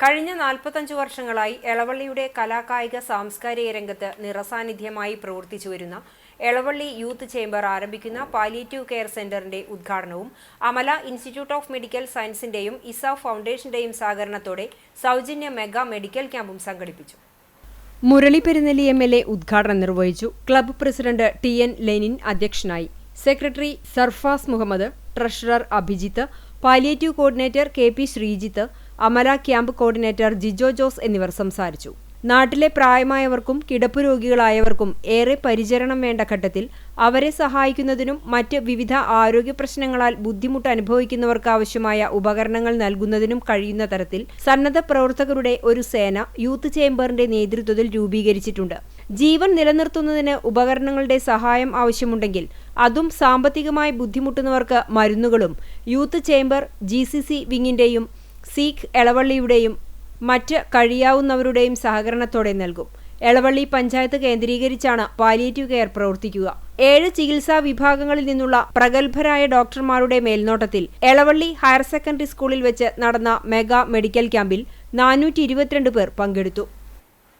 കഴിഞ്ഞ നാൽപ്പത്തഞ്ച് വർഷങ്ങളായി എളവള്ളിയുടെ കലാകായിക സാംസ്കാരിക രംഗത്ത് നിറസാന്നിധ്യമായി പ്രവർത്തിച്ചു വരുന്ന എളവള്ളി യൂത്ത് ചേംബർ ആരംഭിക്കുന്ന പാലിയേറ്റീവ് കെയർ സെന്ററിന്റെ ഉദ്ഘാടനവും അമല ഇൻസ്റ്റിറ്റ്യൂട്ട് ഓഫ് മെഡിക്കൽ സയൻസിന്റെയും ഇസ ഫൗണ്ടേഷന്റെയും സഹകരണത്തോടെ സൗജന്യ മെഗാ മെഡിക്കൽ ക്യാമ്പും സംഘടിപ്പിച്ചു. Murali Perunnelli M L A ഉദ്ഘാടനം നിർവഹിച്ചു club president T N Lenin അധ്യക്ഷനായി. Secretary Sarfas Muhammad treasurer Abhijith palliative coordinator K P Sreejith Amala camp coordinator Jijo Jose എന്നിവർ സംസാരിച്ചു. നാട്ടിലെ പ്രായമായവർക്കും കിടപ്പു രോഗികളായവർക്കും ഏറെ പരിചരണം വേണ്ട ഘട്ടത്തിൽ അവരെ സഹായിക്കുന്നതിനും മറ്റ് വിവിധ ആരോഗ്യ പ്രശ്നങ്ങളാൽ ബുദ്ധിമുട്ട് അനുഭവിക്കുന്നവർക്ക് ആവശ്യമായ ഉപകരണങ്ങൾ നൽകുന്നതിനും കഴിയുന്ന തരത്തിൽ സന്നദ്ധ പ്രവർത്തകരുടെ ഒരു സേന യൂത്ത് ചേംബറിന്റെ നേതൃത്വത്തിൽ രൂപീകരിച്ചിട്ടുണ്ട്. ജീവൻ നിലനിർത്തുന്നതിന് ഉപകരണങ്ങളുടെ സഹായം ആവശ്യമുണ്ടെങ്കിൽ അതും സാമ്പത്തികമായി ബുദ്ധിമുട്ടുന്നവർക്ക് മരുന്നുകളും യൂത്ത് ചേംബർ ജി വിങ്ങിന്റെയും സീഖ് എളവള്ളിയുടെയും മറ്റ് കഴിയാവുന്നവരുടെയും സഹകരണത്തോടെ നൽകും. എളവള്ളി പഞ്ചായത്ത് കേന്ദ്രീകരിച്ചാണ് പാലിയേറ്റീവ് കെയർ പ്രവർത്തിക്കുക. ഏഴ് ചികിത്സാ വിഭാഗങ്ങളിൽ നിന്നുള്ള പ്രഗത്ഭരായ ഡോക്ടർമാരുടെ മേൽനോട്ടത്തിൽ എളവള്ളി ഹയർ സെക്കൻഡറി സ്കൂളിൽ വെച്ച് നടന്ന മെഗാ മെഡിക്കൽ ക്യാമ്പിൽ നാനൂറ്റി പേർ പങ്കെടുത്തു.